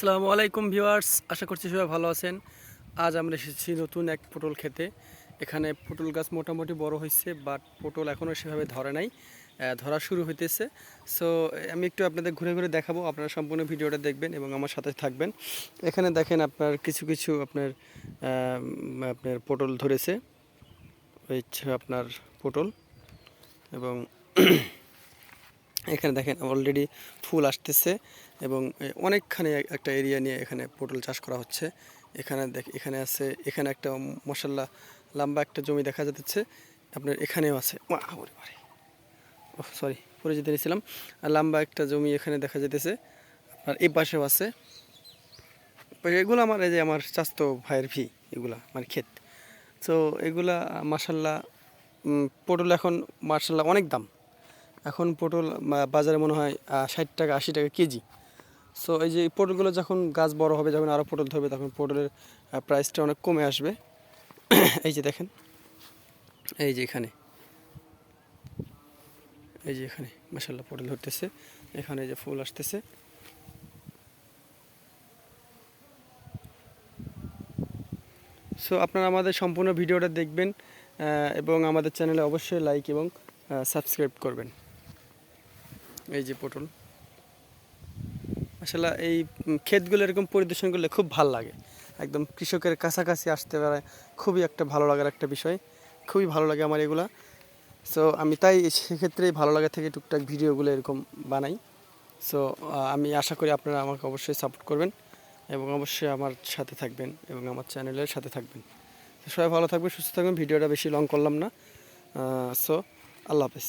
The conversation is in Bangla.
আসসালামু আলাইকুম ভিউয়ার্স, আশা করছি সবাই ভালো আছেন। আজ আমরা এসেছি নতুন এক পটল খেতে। এখানে পটল গাছ মোটামুটি বড় হয়েছে বাট পটল এখনও সেভাবে ধরে নাই ধরা শুরু হইতেছে। সো আমি একটু আপনাদের ঘুরে ঘুরে দেখাবো, আপনারা সম্পূর্ণ ভিডিওটা দেখবেন এবং আমার সাথে থাকবেন। এখানে দেখেন আপনার কিছু কিছু আপনার আপনার পটল ধরেছে, হচ্ছে আপনার পটল এবং এখানে দেখেন অলরেডি ফুল আসতেছে এবং অনেকখানি একটা এরিয়া নিয়ে এখানে পটল চাষ করা হচ্ছে। এখানে দেখ, এখানে আছে, এখানে একটা মশাল্লা লম্বা একটা জমি দেখা যাচ্ছে, আপনার এখানেও আছে। ও সরি পরে যেতে নিয়েছিলাম। আর লম্বা একটা জমি এখানে দেখা যেতেছে আপনার এই পাশেও আছে। এগুলো আমার, এই যে আমার চাস্তো ভাইয়ের ভি এগুলা আমার ক্ষেত। তো এগুলা মাসাল্লাহ পটল এখন মার্শাল্লাহ অনেক দাম। এখন পটল বাজারে মনে হয় ষাট টাকা, আশি টাকা কেজি। সো এই যে পটলগুলো যখন গাছ বড় হবে, যখন আরও পটল ধরবে, তখন পটলের প্রাইসটা অনেক কমে আসবে। এই যে দেখেন, এই যে এখানে। এই যে এখানে মাসাল্লাহ পটল ধরতেছে। এখানে যে ফুল আসতেছে। সো আপনারা আমাদের সম্পূর্ণ ভিডিওটা দেখবেন এবং আমাদের চ্যানেলে অবশ্যই লাইক এবং সাবস্ক্রাইব করবেন। এই যে পটল। আসলে এই ক্ষেতগুলো এরকম পরিদর্শন করলে খুব ভালো লাগে। একদম কৃষকের কাছাকাছি আসতে পারে, খুবই একটা ভালো লাগার একটা বিষয়। খুবই ভালো লাগে আমার এগুলা। সো আমি তাই সেক্ষেত্রে ভালো লাগা থেকে টুকটাক ভিডিওগুলো এরকম বানাই। সো আমি আশা করি আপনারা আমাকে অবশ্যই সাপোর্ট করবেন এবং অবশ্যই আমার সাথে থাকবেন এবং আমার চ্যানেলের সাথে থাকবেন। সবাই ভালো থাকবেন, সুস্থ থাকবেন, ভিডিওটা বেশি লং করলাম না। সো আল্লাহ হাফেজ।